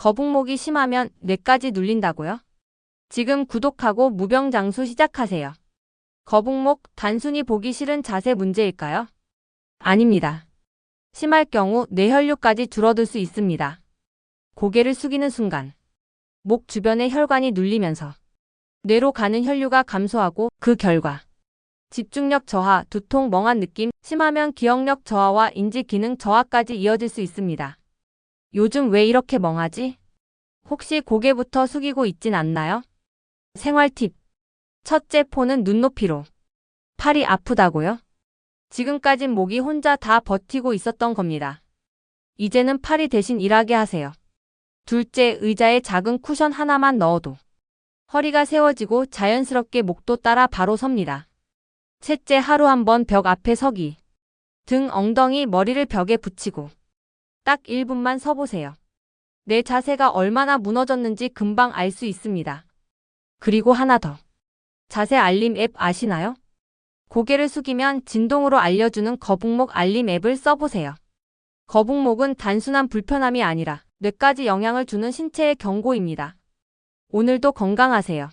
거북목이 심하면 뇌까지 눌린다고요? 지금 구독하고 무병장수 시작하세요. 거북목 단순히 보기 싫은 자세 문제일까요? 아닙니다. 심할 경우 뇌혈류까지 줄어들 수 있습니다. 고개를 숙이는 순간 목 주변의 혈관이 눌리면서 뇌로 가는 혈류가 감소하고 그 결과 집중력 저하, 두통, 멍한 느낌, 심하면 기억력 저하와 인지 기능 저하까지 이어질 수 있습니다. 요즘 왜 이렇게 멍하지? 혹시 고개부터 숙이고 있진 않나요? 생활 팁. 첫째 폰은 눈높이로. 팔이 아프다고요? 지금까진 목이 혼자 다 버티고 있었던 겁니다. 이제는 팔이 대신 일하게 하세요. 둘째, 의자에 작은 쿠션 하나만 넣어도 허리가 세워지고 자연스럽게 목도 따라 바로 섭니다. 셋째, 하루 한 번 벽 앞에 서기. 등, 엉덩이, 머리를 벽에 붙이고 딱 1분만 서보세요. 내 자세가 얼마나 무너졌는지 금방 알 수 있습니다. 그리고 하나 더. 자세 알림 앱 아시나요? 고개를 숙이면 진동으로 알려주는 거북목 알림 앱을 써보세요. 거북목은 단순한 불편함이 아니라 뇌까지 영향을 주는 신체의 경고입니다. 오늘도 건강하세요.